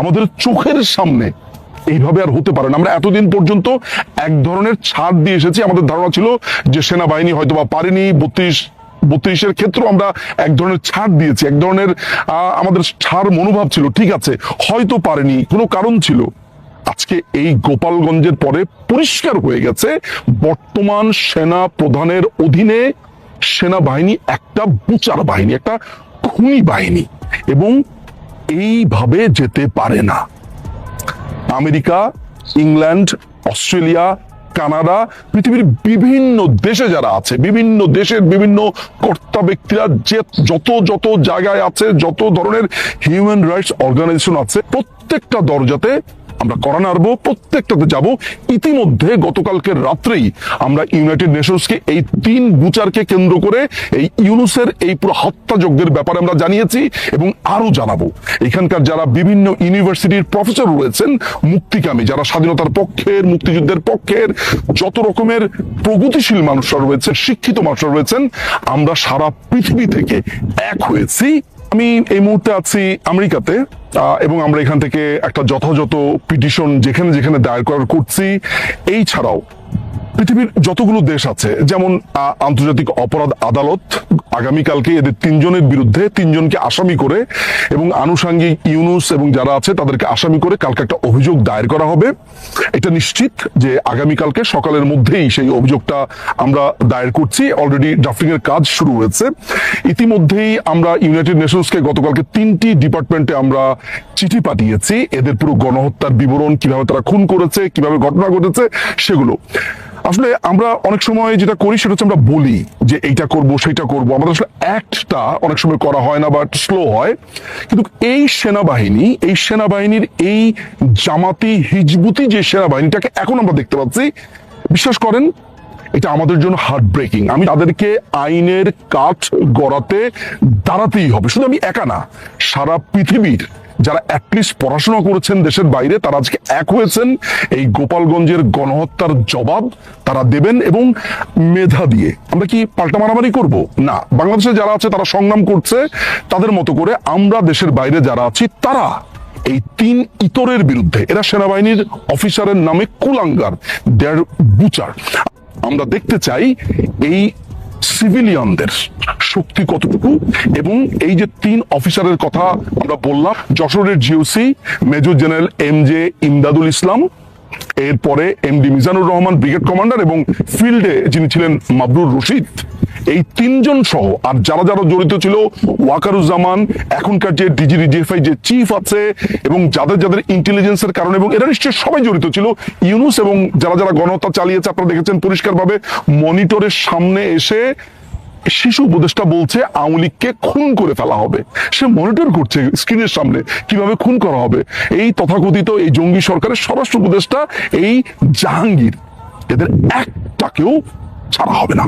আমাদের চোখের সামনে। এইভাবে আর হতে পারে না। আমরা এতদিন পর্যন্ত এক ধরনের ছাড় দিয়ে এসেছি। আমাদের ধারণা ছিল যে সেনাবাহিনী হয়তো বা পারেনি। বত্রিশ, বত্রিশের ক্ষেত্রে আমরা এক ধরনের ছাড় দিয়েছি। এক ধরনের আমাদের ছাড় মনোভাব ছিল। ঠিক আছে, হয়তো পারেনি। কোনো কারণ ছিল। আজকে এই গোপালগঞ্জের পরে পরিষ্কার হয়ে গেছে। বর্তমান সেনা প্রধানের অধীনে সেনাবাহিনী একটা বুচার বাহিনী, একটা খুনি বাহিনী। এবং এইভাবে যেতে পারে না। আমেরিকা, ইংল্যান্ড, অস্ট্রেলিয়া, কানাডা, পৃথিবীর বিভিন্ন দেশে যারা আছে, বিভিন্ন দেশের বিভিন্ন কর্তা ব্যক্তিরা যে যত যত জায়গায় আছে, যত ধরনের হিউম্যান রাইটস অর্গানাইজেশন আছে, প্রত্যেকটা দরজাতে আমরা করা নাড়ব প্রত্যেকটাতে যাব। ইতিমধ্যে গতকালকে রাত্রেই আমরা ইউনাইটেড নেশনসকে এই তিন বুচারকে কেন্দ্র করে এই ইউনুসের এই পুরো হত্যাযজ্ঞের ব্যাপারে আমরা জানিয়েছি এবং আরও জানাব। এখানকার যারা বিভিন্ন ইউনিভার্সিটির প্রফেসর রয়েছেন, মুক্তিকামী, যারা স্বাধীনতার পক্ষের, মুক্তিযুদ্ধের পক্ষের, যত রকমের প্রগতিশীল মানুষরা রয়েছেন, শিক্ষিত মানুষরা রয়েছেন, আমরা সারা পৃথিবী থেকে এক হয়েছি। আমি এই মুহূর্তে আছি আমেরিকাতে এবং আমরা এখান থেকে একটা যথাযথ পিটিশন যেখানে যেখানে দায়ের করার করছি। এই ছাড়াও পৃথিবীর যতগুলো দেশ আছে, যেমন আন্তর্জাতিক অপরাধ আদালত আগামীকালকে এদের তিনজনের বিরুদ্ধে তিনজনকে আসামি করে এবং আনুষাঙ্গিক ইউনুস এবং যারা আছে তাদেরকে আসামি করে কালকে একটা অভিযোগ দায়ের করা হবে। এটা নিশ্চিত যে আগামীকালকে সকালের মধ্যেই সেই অভিযোগটা আমরা দায়ের করছি। অলরেডি ড্রাফটিং এর কাজ শুরু হয়েছে। ইতিমধ্যেই আমরা ইউনাইটেড নেশনসকে গতকালকে তিনটি ডিপার্টমেন্টে আমরা চিঠি পাঠিয়েছি। এদের পুরো গণহত্যার বিবরণ, কীভাবে তারা খুন করেছে, কীভাবে ঘটনা ঘটেছে, সেগুলো। আসলে আমরা অনেক সময় যেটা করি সেটা হচ্ছে আমরা বলি যে এইটা করব সেটা করব। আমাদের আসলে অ্যাক্টটা অনেক সময় করা হয় না বা স্লো হয়। কিন্তু এই সেনাবাহিনী, এই সেনাবাহিনীর এই জামাতি হিজবুতি যে সেনাবাহিনীটাকে এখন আমরা দেখতে পাচ্ছি, বিশ্বাস করেন, এটা আমাদের জন্য হার্ট ব্রেকিং আমি তাদেরকে আইনের কাঠ গড়াতে দাঁড়াতেই হবে। শুধু আমি একা না, সারা পৃথিবীর যারা অ্যাটলিস্ট পড়াশোনা করেছেন দেশের বাইরে, তারা আজকে এক হয়েছেন। এই গোপালগঞ্জের গণহত্যার জবাব তারা দেবেন এবং মেধা দিয়ে। আমরা কি পাল্টা মারামারি করব? না, বাংলাদেশে যারা আছে, তারা সংগ্রাম করছে। তাদের মতো করে আমরা দেশের বাইরে যারা আছি, তারা এই তিন ইতরের বিরুদ্ধে, এরা সেনাবাহিনীর অফিসারের নামে কুলাঙ্গার দেয়ার বুচার। আমরা দেখতে চাই এই সিভিলিয়ানদের শক্তি কতটুকু? এবং এই যে তিন অফিসারের কথা আমরা বললাম, যশোরের GOC major general M J Imdadul Islam এরপরে MD Mizanur Rahman brigade commander এবং ফিল্ডে যিনি ছিলেন মাবরুর রশিদ। এই তিনজন সহ, আর যারা যারা জড়িত ছিল, ওয়াকারুজ্জামান, এখনকার যে ডিজিডিজিএফআই যে চিফ আছে, এবং যাদের যাদের ইন্টেলিজেন্সের কারণে, এবং এরা নিশ্চয়ই সবাই জড়িত ছিল, ইউনুস এবং যারা যারা গণহত্যা চালিয়েছে, আপনারা দেখেছেন পরিষ্কারভাবে মনিটরের সামনে এসে শিশু উপদেষ্টা বলছে আওয়ামী খুন করে ফেলা হবে। সে মনিটর করছে স্ক্রিনের সামনে, কীভাবে খুন করা হবে। এই তথাকথিত এই জঙ্গি সরকারের স্বরাষ্ট্র উপদেষ্টা এই জাহাঙ্গীর, এদের একটাকেও ছাড়া হবে না।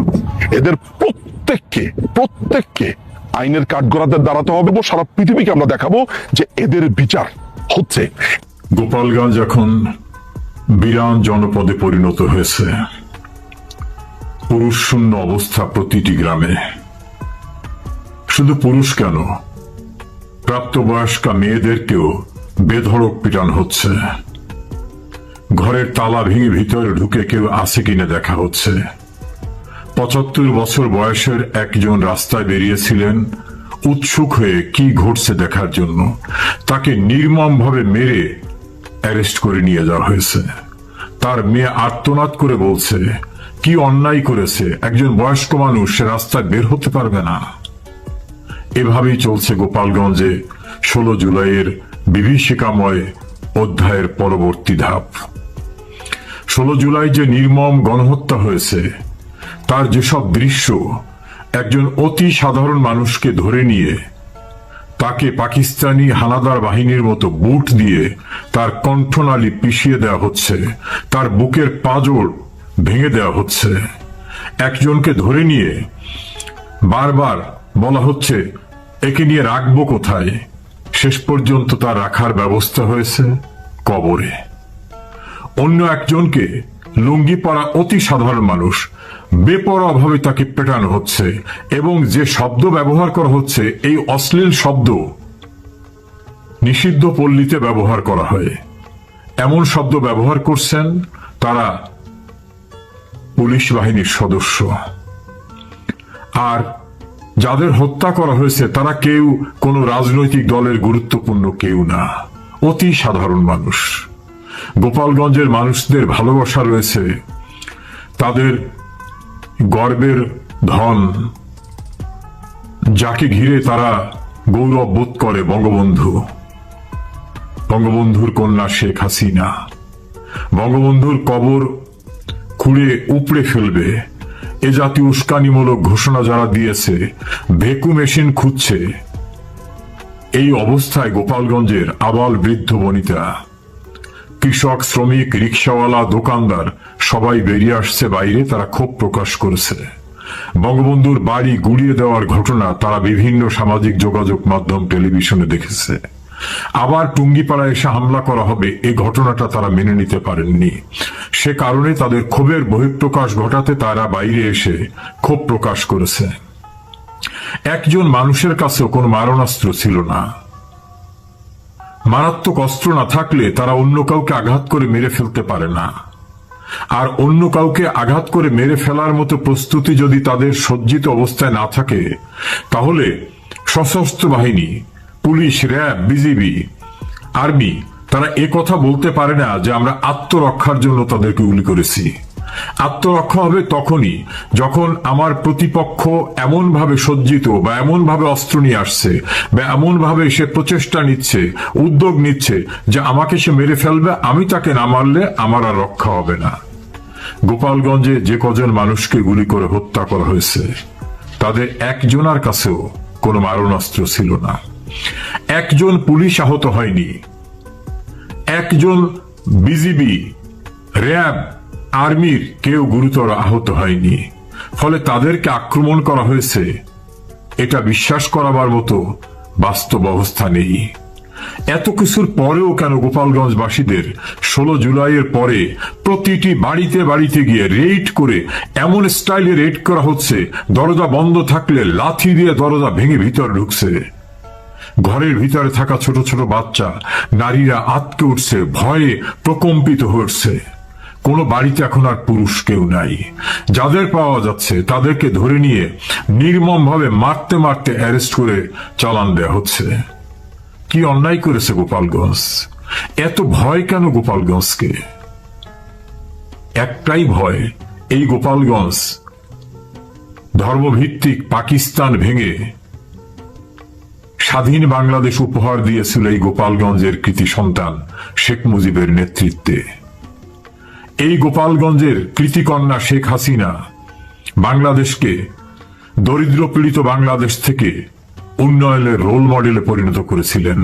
এদের প্রত্যেককে প্রত্যেককে আইনের কাঠগড়াতে দাঁড়াতে হবে এবং সারা পৃথিবীকে আমরা দেখাবো যে এদের বিচার হচ্ছে। গোপালগঞ্জ এখন বিরান জনপদে পরিণত হয়েছে। পুরুষ শূন্য অবস্থা প্রতিটি গ্রামে। শুধু পুরুষ কেন? প্রাপ্তবয়স্কা মেয়েদেরকেও বেধড়ক পিটান হচ্ছে। ঘরের তালা ভেঙে ভিতরে ঢুকে কেউ আছে কিনা দেখা হচ্ছে। পঁচাত্তর বছর বয়সের একজন রাস্তায় বেরিয়েছিলেন, উৎসুক হয়ে কি ঘটছে দেখার জন্য। তাকে নির্মমভাবে মেরে অ্যারেস্ট করে নিয়ে যাওয়া হয়েছে। তার মেয়ে আর্তনাদ করে বলছে কি অন্যায় করেছে? একজন বয়স্ক মানুষ সে রাস্তায় বের হতে পারবে না। এভাবেই চলছে গোপালগঞ্জে ষোলো জুলাইয়ের বিভীষিকাময় অধ্যায়ের পরবর্তী ধাপ। ষোলো জুলাই যে নির্মম গণহত্যা হয়েছে, তার যেসব দৃশ্য একজন অতি সাধারণ মানুষকে ধরে নিয়ে, তাকে পাকিস্তানি হানাদার বাহিনীর মতো বুট দিয়ে তার কণ্ঠনালী পিষিয়ে দেওয়া হচ্ছে, তার বুকের পাজর ভেঙে দেওয়া হচ্ছে। একজনকে ধরে নিয়ে বারবার বলা হচ্ছে, একে নিয়ে রাখব কোথায়? শেষ পর্যন্ত তার রাখার ব্যবস্থা হয়েছে কবরে। অন্য একজনকে লুঙ্গি পরা অতি সাধারণ মানুষ, বেপরোয়াভাবে তাকে পেটানো হচ্ছে এবং যে শব্দ ব্যবহার করা হচ্ছে, এই অশ্লীল শব্দ নিষিদ্ধ পল্লীতে ব্যবহার করা হয়। এমন শব্দ ব্যবহার করছেন তারা পুলিশ বাহিনীর সদস্য। আর যাদের হত্যা করা হয়েছে, তারা কেউ কোনো রাজনৈতিক দলের গুরুত্বপূর্ণ কেউ না। অতি সাধারণ মানুষ। গোপালগঞ্জের মানুষদের ভালোবাসা রয়েছে। তাদের গর্বের ধন। যাকে ঘিরে তারা গৌরব বোধ করে বঙ্গবন্ধু। বঙ্গবন্ধুর কন্যা শেখ হাসিনা। বঙ্গবন্ধুর কবর খুঁড়ে উপড়ে ফেলবে। এ জাতীয় উস্কানিমূলক ঘোষণা যারা দিয়েছে, ভেকু মেশিন খুঁজছে। এই অবস্থায় গোপালগঞ্জের আবাল বৃদ্ধ বনিতা। কৃষক, শ্রমিক, রিক্সাওয়ালা, দোকানদার, সবাই বেরিয়ে আসছে বাইরে, তারা ক্ষোভ প্রকাশ করেছে। বঙ্গবন্ধুর বাড়ি গুড়িয়ে দেওয়ার ঘটনা তারা বিভিন্ন সামাজিক যোগাযোগ মাধ্যম, টেলিভিশনে দেখেছে। আবার টুঙ্গিপাড়ায় এসে হামলা করা হবে এই ঘটনাটা তারা মেনে নিতে পারেননি। সে কারণে তাদের ক্ষোভের বহিঃপ্রকাশ ঘটাতে তারা বাইরে এসে ক্ষোভ প্রকাশ করেছে। একজন মানুষের কাছেও কোনো মারণাস্ত্র ছিল না। মারাত্মক অস্ত্র না থাকলে তারা অন্য কাউকে আঘাত করে মেরে ফেলতে পারে না। আর অন্য কাউকে আঘাত করে মেরে ফেলার মতো প্রস্তুতি যদি তাদের সজ্জিত অবস্থায় না থাকে, তাহলে সশস্ত্র বাহিনী পুলিশ, র্যাব, বিজিবি, আর্মি, তারা কথা বলতে পারে না যে আমরা আত্মরক্ষার জন্য তাদেরকে গুলি করেছি। আত্মরক্ষা হবে তখনই যখন আমার প্রতিপক্ষ এমন ভাবে সজ্জিত বা এমন ভাবে অস্ত্র নিয়ে আসছে বা এমন ভাবে সে প্রচেষ্টা নিচ্ছে, উদ্যোগ নিচ্ছে যে আমাকে সে মেরে ফেলবে, আমি তাকে না মারলে আমার আর রক্ষা হবে না। গোপালগঞ্জে যে কজন মানুষকে গুলি করে হত্যা করা হয়েছে, তাদের একজনের কাছেও কোনো মারণাস্ত্র ছিল না। একজন পুলিশ আহত হয়নি। একজন বিজিবি, র্যাব, আর্মির কেউ গুরুতর আহত হয়নি। ফলে তাদেরকে আক্রমণ করা হয়েছে। এটা বিশ্বাস করাবার মতো বাস্তব অবস্থা নেই। এত কিছুর পরেও কেন গোপালগঞ্জবাসীদের ষোলো জুলাইয়ের পরে প্রতিটি বাড়িতে বাড়িতে গিয়ে রেড করে, এমন স্টাইলে রেড করা হচ্ছে, দরজা বন্ধ থাকলে লাথি দিয়ে দরজা ভেঙে ভিতর ঢুকছে। ঘরের ভিতরে থাকা ছোট ছোট বাচ্চা, নারীরা আটকে উঠছে, ভয়ে প্রকম্পিত হচ্ছে কোনো বাড়িতে এখন আর পুরুষ কেউ নাই। যাদের পাওয়া যাচ্ছে, তাদেরকে ধরে নিয়ে নির্মম ভাবে মারতে মারতে অ্যারেস্ট করে চালান দেওয়া হচ্ছে। কি অন্যায় করেছে গোপালগঞ্জ? এত ভয় কেন গোপালগঞ্জকে? একটাই ভয়, এই গোপালগঞ্জ ধর্মভিত্তিক পাকিস্তান ভেঙে স্বাধীন বাংলাদেশ উপহার দিয়েছিল এই গোপালগঞ্জের কৃতি সন্তান শেখ মুজিবের নেতৃত্বে। এই গোপালগঞ্জের কৃতিকন্যা শেখ হাসিনা বাংলাদেশকে দরিদ্র পীড়িত বাংলাদেশ থেকে উন্নয়নের রোল মডেলে পরিণত করেছিলেন।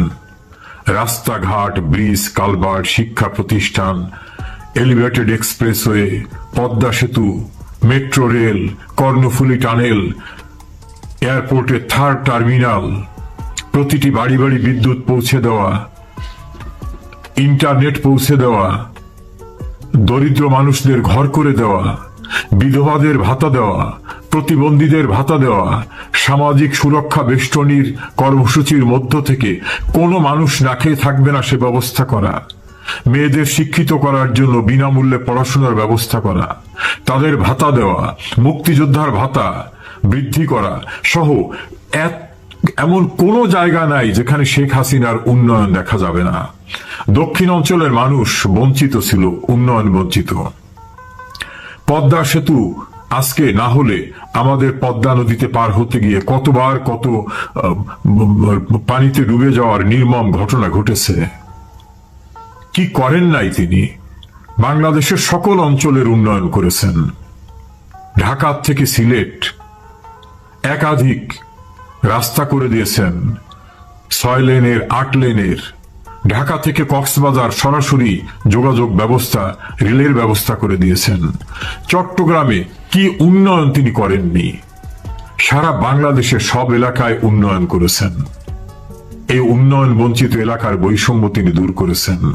রাস্তাঘাট, ব্রিজ কালভার্ট শিক্ষা প্রতিষ্ঠান, এলিভেটেড এক্সপ্রেসওয়ে, পদ্মা সেতু, মেট্রো রেল, কর্ণফুলী টানেল, এয়ারপোর্টের থার্ড টার্মিনাল প্রতিটি বাড়ি বাড়ি বিদ্যুৎ পৌঁছে দেওয়া, ইন্টারনেট পৌঁছে দেওয়া, দরিদ্র মানুষদের ঘর করে দেওয়া, বিধবাদের ভাতা দেওয়া, প্রতিবন্ধীদের ভাতা দেওয়া, সামাজিক সুরক্ষা বেষ্টনীর কর্মসূচির মধ্য থেকে কোনো মানুষ না খেয়ে থাকবে না সে ব্যবস্থা করা, মেয়েদের শিক্ষিত করার জন্য বিনামূল্যে পড়াশোনার ব্যবস্থা করা, তাদের ভাতা দেওয়া, মুক্তিযোদ্ধার ভাতা বৃদ্ধি করা সহ এক এমন কোনো জায়গা নাই যেখানে শেখ হাসিনার উন্নয়ন দেখা যাবে না। দক্ষিণ অঞ্চলের মানুষ বঞ্চিত ছিল, উন্নয়ন বঞ্চিত। পদ্মা সেতু আজকে না হলে আমাদের পদ্মা নদীতে পার হতে গিয়ে কতবার কত পানিতে ডুবে যাওয়ার নির্মম ঘটনা ঘটেছে। কি করেন নাই তিনি? বাংলাদেশের সকল অঞ্চলের উন্নয়ন করেছেন। ঢাকা থেকে সিলেট একাধিক রাস্তা করে দিয়েছেন। ছয় লেনের, আট লেনের। ঢাকা থেকে কক্সবাজার সরাসরি যোগাযোগ ব্যবস্থা, রেলের ব্যবস্থা করে দিয়েছেন। চট্টগ্রামে কি উন্নয়ন তিনি করেননি? সারা বাংলাদেশের সব এলাকায় উন্নয়ন করেছেন। এই উন্নয়ন বঞ্চিত এলাকার বৈষম্য তিনি দূর করেছেন।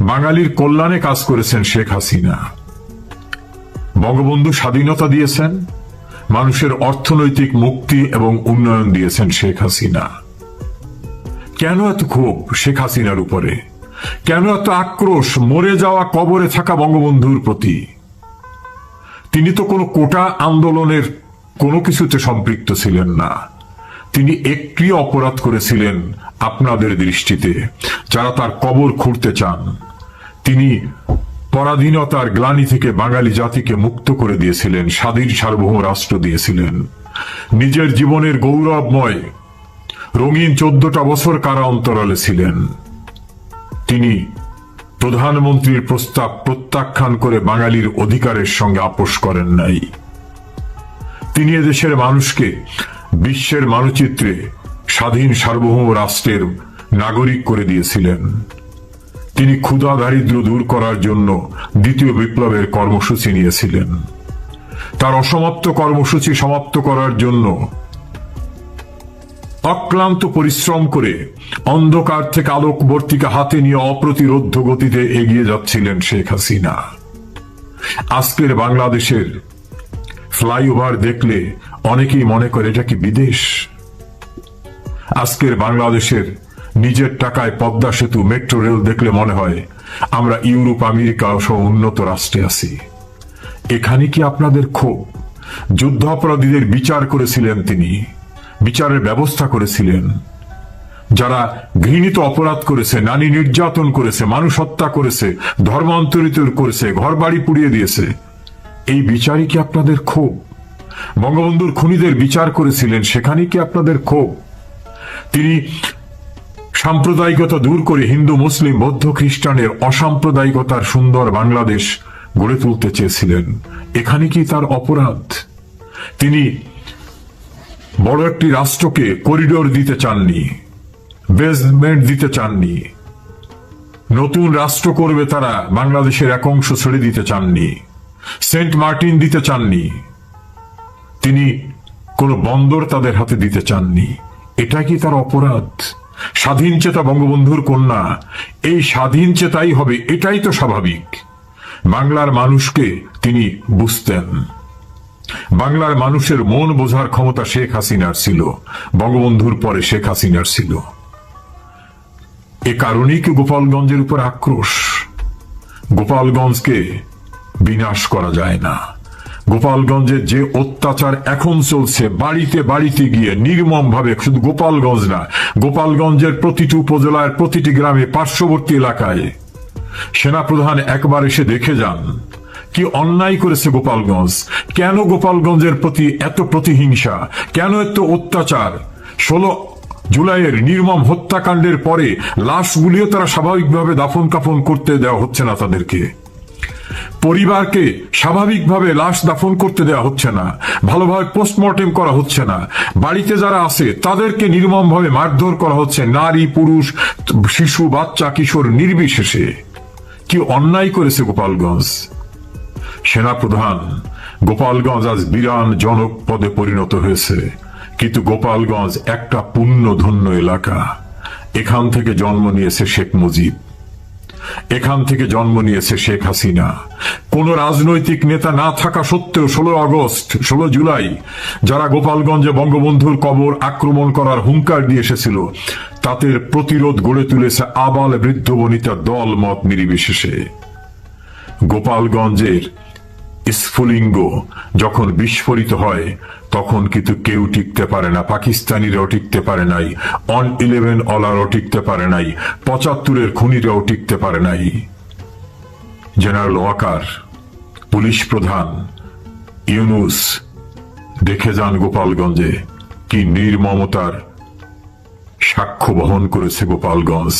বাঙালির কল্যাণে কাজ করেছেন শেখ হাসিনা। বঙ্গবন্ধু স্বাধীনতা দিয়েছেন। মানুষের অর্থনৈতিক মুক্তি এবং উন্নয়ন দিয়েছেন শেখ হাসিনা। কেন এত ক্ষোভ শেখ হাসিনার উপরে? কেন এত আক্রোশ মরে যাওয়া কবরে থাকা বঙ্গবন্ধুর প্রতি? তিনি তো কোনো কোটা আন্দোলনের কোনো কিছুতে সম্পৃক্ত ছিলেন না। তিনি একটি অপরাধ করেছিলেন আপনাদের দৃষ্টিতে, যারা তার কবর খুঁড়তে চান। তিনি পরাধীনতার গ্লানি থেকে বাঙালি জাতিকে মুক্ত করে দিয়েছিলেন, স্বাধীন সার্বভৌম রাষ্ট্র দিয়েছিলেন। নিজের জীবনের গৌরবময় রঙিন চোদ্দটা বছর কারা অন্তরালে ছিলেন। তিনি প্রধানমন্ত্রীর প্রস্তাব প্রত্যাখ্যান করে বাঙালির অধিকারের সঙ্গে আপোষ করেন নাই। তিনি দেশের মানুষকে বিশ্বের মানচিত্রে স্বাধীন সার্বভৌম রাষ্ট্রের নাগরিক করে দিয়েছিলেন। তিনি ক্ষুধা দারিদ্র দূর করার জন্য দ্বিতীয় বিপ্লবের কর্মসূচি নিয়েছিলেন। তার অসমাপ্ত কর্মসূচি সমাপ্ত করার জন্য অক্লান্ত পরিশ্রম করে অন্ধকার থেকে আলোকবর্তিকা হাতে নিয়ে অপ্রতিরোধ্য গতিতে এগিয়ে যাচ্ছিলেন শেখ হাসিনা। আজকের বাংলাদেশের ফ্লাইওভার দেখলে অনেকেই মনে করে, এটা কি বিদেশ? আজকের বাংলাদেশের নিজের টাকায় পদ্মা সেতু, মেট্রো রেল দেখলে মনে হয় আমরা ইউরোপ, আমেরিকা সহ উন্নত রাষ্ট্রে আছি। এখানে কি আপনাদের ক্ষোভ? যুদ্ধাপরাধীদের বিচার করেছিলেন তিনি, বিচারের ব্যবস্থা করেছিলেন। যারা ঘৃণিত অপরাধ করেছে, নারী নির্যাতন করেছে, মানুষ হত্যা করেছে ধর্মান্তরিত করেছে ঘর বাড়ি পুড়িয়ে দিয়েছে, এই বিচারই কি আপনাদের ক্ষোভ? বঙ্গবন্ধুর খুনিদের বিচার করেছিলেন, সেখানে কি আপনাদের ক্ষোভ? তিনি সাম্প্রদায়িকতা দূর করে হিন্দু, মুসলিম, বৌদ্ধ, খ্রিস্টানের অসাম্প্রদায়িকতার সুন্দর বাংলাদেশ গড়ে তুলতে চেয়েছিলেন। এখানে কি তার অপরাধ? তিনি বড় একটি রাষ্ট্রকে করিডোর দিতে চাননি, বেসমেন্ট দিতে চাননি, নতুন রাষ্ট্র করবে তারা বাংলাদেশের এক অংশ ছেড়ে দিতে চাননি, সেন্ট মার্টিন দিতে চাননি, তিনি কোনো বন্দর তাদের হাতে দিতে চাননি। এটা কি তার অপরাধ? স্বাধীন চেতা বঙ্গবন্ধুর কন্যা। এই স্বাধীন চেতাই হবে, এটাই তো স্বাভাবিক। বাংলার মানুষকে তিনি বুঝতেন। বাংলার মানুষের মন বোঝার ক্ষমতা শেখ হাসিনার ছিল, বঙ্গবন্ধুর পরে শেখ হাসিনার ছিল। এ কারণেই কি গোপালগঞ্জের উপর আক্রোশ? গোপালগঞ্জকে বিনাশ করা যায় না। গোপালগঞ্জের যে অত্যাচার এখন চলছে, বাড়িতে বাড়িতে গিয়ে নির্মম ভাবে শুধু গোপালগঞ্জ না, গোপালগঞ্জের প্রতিটি উপজেলার প্রতিটি গ্রামে পার্শ্ববর্তী এলাকায়। সেনাপ্রধান একবার এসে দেখে যান, কি অন্যায় করেছে গোপালগঞ্জ। কেন গোপালগঞ্জের প্রতি এত প্রতিহিংসা? কেন এত অত্যাচার? ষোলো জুলাইয়ের নির্মম হত্যাকাণ্ডের পরে লাশগুলিও তারা স্বাভাবিকভাবে দাফন কাফন করতে দেওয়া হচ্ছে না তাদেরকে। পরিবারকে স্বাভাবিকভাবে লাশ দাফন করতে দেওয়া হচ্ছে না, ভালোভাবে পোস্টমর্টেম করা হচ্ছে না। বাড়িতে যারা আছে, তাদেরকে নির্মমভাবে মারধর করা হচ্ছে। নারী, পুরুষ, শিশু, বাচ্চা, কিশোর নির্বিশেষে। কি অন্যায় করেছে গোপালগঞ্জ? সেনাপ্রধান, গোপালগঞ্জ আজ বিরান জনপদে পরিণত হয়েছে। কিন্তু গোপালগঞ্জ একটা পুণ্য ধন্য এলাকা। এখান থেকে জন্ম নিয়েছে শেখ মুজিব। এখান থেকে জন্ম নিয়েছে শেখ হাসিনা। কোন রাজনৈতিক নেতা না থাকা সত্ত্বেও ষোলো আগস্ট, ষোলো জুলাই, যারা গোপালগঞ্জে বঙ্গবন্ধুর কবর আক্রমণ করার হুঙ্কার দিয়ে এসেছিল, তাদের প্রতিরোধ গড়ে তুলেছে আবাল বৃদ্ধ বনিতা দল মত নিরিবিশেষে। গোপালগঞ্জের স্ফুলিঙ্গ যখন বিস্ফোরিত হয়, তখন কিন্তু কেউ টিকতে পারে না, পাকিস্তানিরাও টিকতে পারে নাই অন ইলেভেন অলারও টিকতে পারে নাই, পঁচাত্তরের খুনিরাও টিকতে পারে নাই। জেনারেল ওয়াকার পুলিশ প্রধান ইউনুস, দেখে যান গোপালগঞ্জে কি নির্মমতার সাক্ষ্য বহন করেছে গোপালগঞ্জ।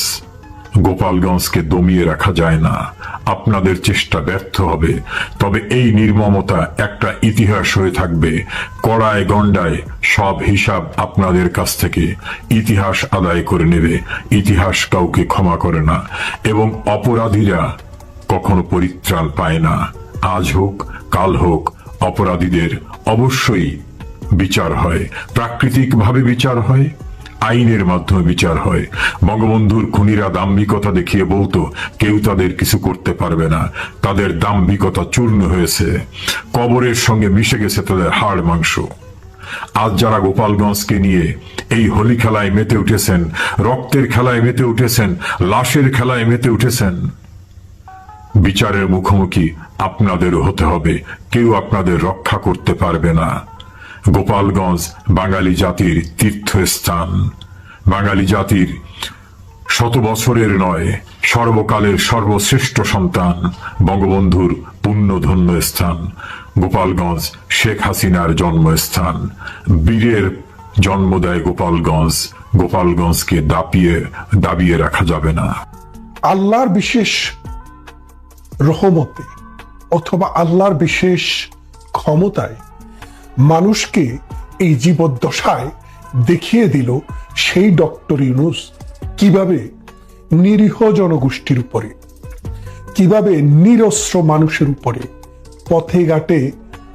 গোপালগঞ্জকে দমিয়ে রাখা যায় না। আপনাদের চেষ্টা ব্যর্থ হবে। তবে এই নির্মমতা একটা ইতিহাস হয়ে থাকবে। কড়ায় গন্ডায় সব হিসাব আপনাদের কাছ থেকে। ইতিহাস আদায় করে নেবে। ইতিহাস কাউকে ক্ষমা করে না। এবং অপরাধীরা কখনো পরিত্রাণ পায় না। আজ হোক, কাল হোক, অপরাধীদের অবশ্যই বিচার হয়। প্রাকৃতিকভাবে বিচার হয়। আইনের মাধ্যমে বিচার হয়। বঙ্গবন্ধুর খুনিরা দাম্ভিকতা দেখিয়ে বলতো, কেউ তাদের কিছু করতে পারবে না। তাদের দাম্ভিকতা চূর্ণ হয়েছে। কবরের সঙ্গে মিশে গেছে তাদের হাড় মাংস। আজ যারা গোপালগঞ্জকে নিয়ে এই হোলি খেলায় মেতে উঠেছেন, রক্তের খেলায় মেতে উঠেছেন, লাশের খেলায় মেতে উঠেছেন, বিচারের মুখোমুখি আপনাদের হতে হবে। কেউ আপনাদের রক্ষা করতে পারবে না। গোপালগঞ্জ, বাঙালি জাতির তীর্থস্থান। বাঙালি জাতির শত বছরের নয়, সর্বকালের সর্বশ্রেষ্ঠ সন্তান, বঙ্গবন্ধুর পুণ্যধন্য স্থান, গোপালগঞ্জ শেখ হাসিনার জন্মস্থান। বীরের জন্ম দেয় গোপালগঞ্জ, গোপালগঞ্জকে দাপিয়ে, দাবিয়ে রাখা যাবে না। আল্লাহর বিশেষ রহমতে অথবা আল্লাহর বিশেষ ক্ষমতায় মানুষকে এই জীবদ্দশায় দেখিয়ে দিল সেই ডক্টর ইউনুস। কীভাবে? নিরীহ জনগোষ্ঠীর উপরে। কীভাবে নিরস্ত্র মানুষের উপরে। পথে ঘাটে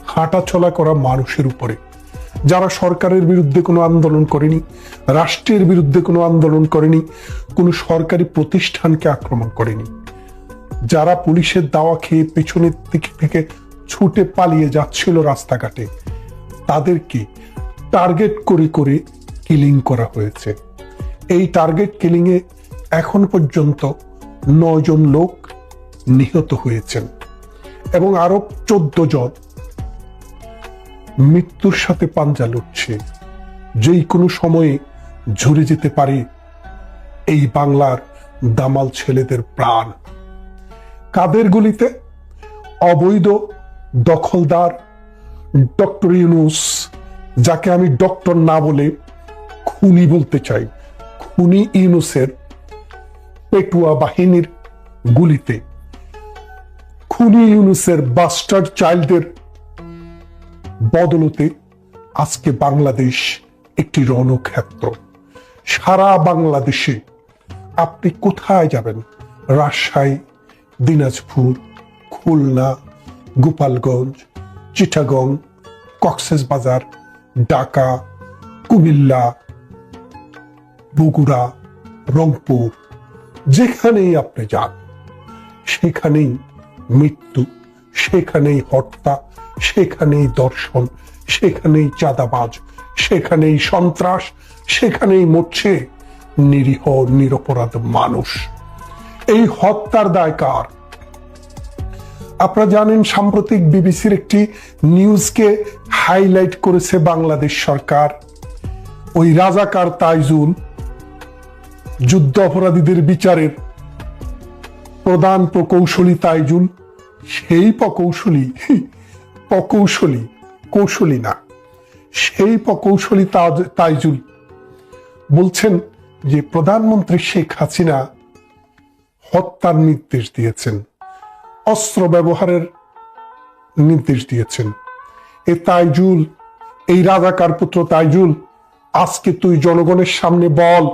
হাঁটাচলা করা মানুষের উপরে। যারা সরকারের বিরুদ্ধে কোনো আন্দোলন করেনি, রাষ্ট্রের বিরুদ্ধে কোনো আন্দোলন করেনি, কোনো সরকারি প্রতিষ্ঠানকে আক্রমণ করেনি। যারা পুলিশের দাওয়া খেয়ে পেছনের দিক থেকে ছুটে পালিয়ে যাচ্ছিল রাস্তাঘাটে তাদেরকে টার্গেট করে করে কিলিং করা হয়েছে। এই টার্গেট কিলিংয়ে এখন পর্যন্ত নজন লোক নিহত হয়েছেন এবং আরও চোদ্দ জন মৃত্যুর সাথে পাঞ্জা লড়ছে যেই কোনো সময়ে ঝরে যেতে পারে এই বাংলার দামাল ছেলেদের প্রাণ। কাদের গুলিতে? অবৈধ দখলদার ডক্টর ইউনুস, যাকে আমি ডক্টর না বলে খুনি বলতে চাই, খুনি ইউনুসের পেটুয়া বাহিনীর গুলিতে। খুনি ইউনুসের বাস্টার চাইল্ডের বদলতে আজকে বাংলাদেশ একটি রণক্ষেত্র। সারা বাংলাদেশে আপনি কোথায় যাবেন? রাজশাহী, দিনাজপুর, খুলনা, গোপালগঞ্জ, চিটাগং কক্সেস বাজার, ঢাকা, কুমিল্লা, বগুড়া, রংপুর, যেখানেই আপনি যান, সেখানেই মৃত্যু, সেখানেই হত্যা, সেখানেই দর্শন, সেখানেই চাঁদাবাজ, সেখানেই সন্ত্রাস, সেখানেই মরছে নিরীহ, নিরপরাধ মানুষ। এই হত্যার দায় কার? আপনারা জানেন সাম্প্রতিক বিবিসির একটি নিউজকে হাইলাইট করেছে বাংলাদেশ সরকার। ওই রাজাকার তাইজুল যুদ্ধ অপরাধীদের বিচারের প্রধান প্রকৌশলী তাইজুল। সেই প্রকৌশলী প্রকৌশলী, কৌশলী না, সেই প্রকৌশলী তাইজুল। বলছেন যে প্রধানমন্ত্রী শেখ হাসিনা হত্যার নির্দেশ দিয়েছেন। অস্ত্র ব্যবহারের নির্দেশ দিয়েছেন। এ তাইজুল, এই রাজাকার পুত্র তাইজুল, আজকে তুই জনগণের সামনে বল,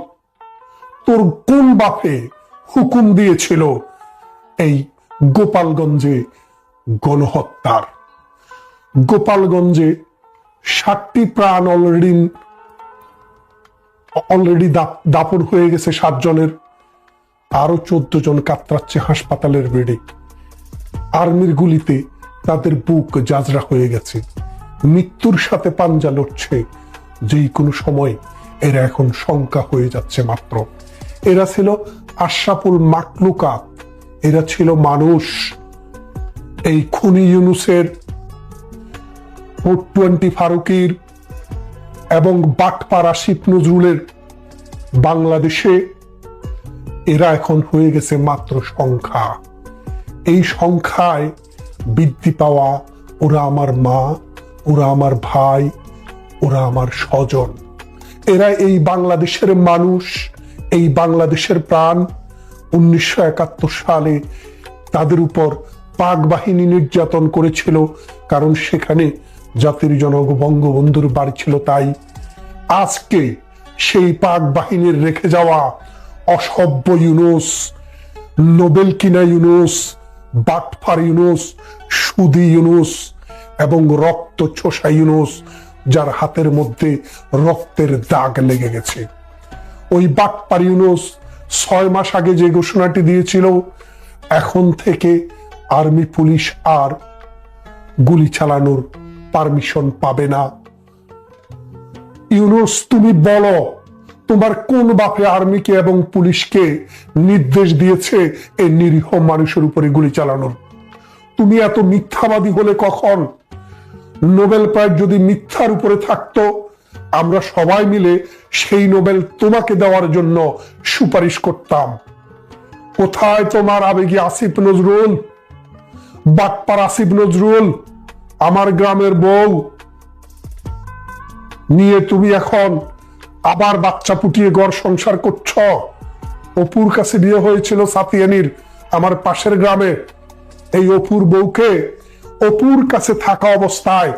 তোর কোন বাপে হুকুম দিয়েছিল এই গোপালগঞ্জে গণহত্যার? গোপালগঞ্জে ষাটটি প্রাণ অলরেডি অলরেডি দাপন হয়ে গেছে সাতজনের। আরও চোদ্দ জন কাতরাচ্ছে হাসপাতালের বেডে। আর্মির গুলিতে তাদের বুক জাজরা হয়ে গেছে। মৃত্যুর সাথে পাঞ্জা লড়ছে। যেই কোনো সময় এরা এখন শঙ্কা হয়ে যাচ্ছে মাত্র। এরা ছিল আশরাফুল মাকলুকাত। এরা ছিল মানুষ। এই খুনি ইউনুসের ফোর টোয়েন্টি ফারুকির এবং বাটপাড়া আসিফ নজরুলের বাংলাদেশে এরা এখন হয়ে গেছে মাত্র সংখ্যা এই সংখ্যায় বৃদ্ধি পাওয়া ওরা আমার মা, ওরা আমার ভাই, ওরা আমার স্বজন। এরা এই বাংলাদেশের মানুষ, এই বাংলাদেশের প্রাণ। উনিশশো একাত্তর সালে তাদের উপর পাক বাহিনী নির্যাতন করেছিল, কারণ সেখানে জাতির জনক বঙ্গবন্ধুর বাড়ি ছিল তাই। আজকে সেই পাক বাহিনীর রেখে যাওয়া অসভ্য ইউনুস, নোবেল কিনা ইউনুস বাটফার ইউনুস, সুদি ইউনুস এবং রক্ত চোষা ইউনুস, যার হাতের মধ্যে রক্তের দাগ লেগে গেছে। ওই বাটপার ইউনুস ছয় মাস আগে যে ঘোষণাটি দিয়েছিল, এখন থেকে আর্মি পুলিশ আর গুলি চালানোর পারমিশন পাবে না। ইউনুস, তুমি বলো তোমার কোন বাপে আর্মিকে এবং পুলিশকে নির্দেশ দিয়েছে এই নিরীহ মানুষের উপরে গুলি চালানোর? তুমি এত মিথ্যাবাদী হলে কখন? নোবেল প্রাইজ যদি মিথ্যার উপরে থাকতো, আমরা সবাই মিলে সেই নোবেল তোমাকে দেওয়ার জন্য সুপারিশ করতাম। কোথায় তোমার আবেগী আসিফ নজরুল? বাটপার আসিফ নজরুল, আমার গ্রামের বউ। নিয়ে তুমি এখন আবার বাচ্চা পুটিয়ে গড় সংসার করছ? অপুর কাছে বিয়ে হয়েছিল সাতিয়ানির, আমার পাশের গ্রামে। এই অপুর বউকে অপুর কাছে থাকা অবস্থায়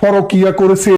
ফরকিয়া করেছে